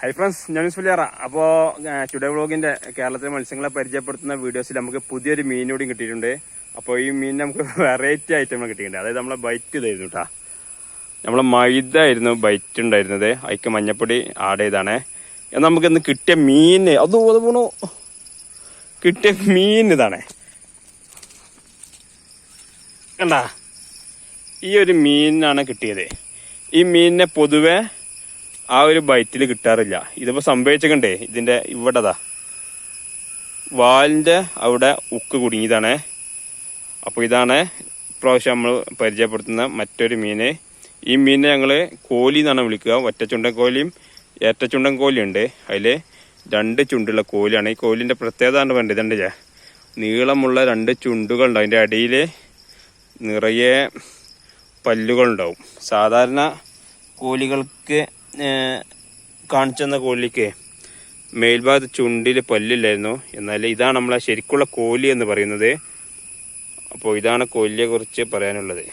Hi friends ഞാൻ സുലിയാറ അപ്പോൾ today വ്ളോഗിന്റെ കേരളത്തിലെ മത്സ്യങ്ങളെ പരിചയപ്പെടുത്തുന്ന വീഡിയോസിൽ നമുക്ക് പുതിയൊരു മീൻ കൂടി കിട്ടിയിട്ടുണ്ട്. അപ്പോൾ ഈ മീൻ നമുക്ക് വെറൈറ്റി ഐറ്റങ്ങൾ കിട്ടിയിട്ടുണ്ട്. അതായത് നമ്മളെ ബൈറ്റ് ഇതായിരുന്നു കേട്ടോ നമ്മളെ മൈദ ആയിരുന്നു ബൈറ്റ് ഉണ്ടായിരുന്നത് അതിക്ക് മഞ്ഞപ്പൊടി ആഡ് ചെയ്താണ് നമുക്ക് ഇന്ന് കിട്ടിയ മീൻ അതോ അത് പോണു. കിട്ടിയ മീൻ ഇതാണ്. കണ്ട? ഈ ഒരു മീനാണ് കിട്ടിയത്. ഈ മീനിനെ പൊതുവെ ആ ഒരു ബൈറ്റിൽ കിട്ടാറില്ല. ഇതിപ്പോൾ സംഭവിച്ചക്കണ്ടേ? ഇതിന്റെ ഇവിടെതാ. വാലിന്റെ അവിടെ ഉക്ക് കുടുങ്ങിയതാണ്. അപ്പോൾ ഇതാണ് ഇപ്രാവശ്യം നമ്മൾ പരിചയപ്പെടുത്തുന്ന മറ്റൊരു മീന്. ഈ മീനിനെ ഞങ്ങൾ കോലി എന്നാണ് വിളിക്കുക. ഒറ്റച്ചുണ്ടൻ കോലിയും ഏറ്റച്ചുണ്ടൻ കോലിയും ഉണ്ട്. അതിൽ രണ്ട് ചുണ്ടുള്ള കോലിയാണ്. ഈ കോലിന്റെ പ്രത്യേകത എന്ന് വേണ്ടത് ഇതുണ്ട് നീളമുള്ള രണ്ട് ചുണ്ടുകളുണ്ട്. അതിന്റെ അടിയിൽ നിറയെ പല്ലുകളുണ്ടാവും. സാധാരണ കോലികൾക്ക് കാണിച്ചു തന്ന കോലിക്ക് മേൽഭാഗത്ത് ചുണ്ടിൽ പല്ലില്ലായിരുന്നു. എന്നാൽ ഇതാണ് നമ്മളെ ശരിക്കുള്ള കോലി എന്ന് പറയുന്നത്. അപ്പോൾ ഇതാണ് കോലിയെക്കുറിച്ച് പറയാനുള്ളത്.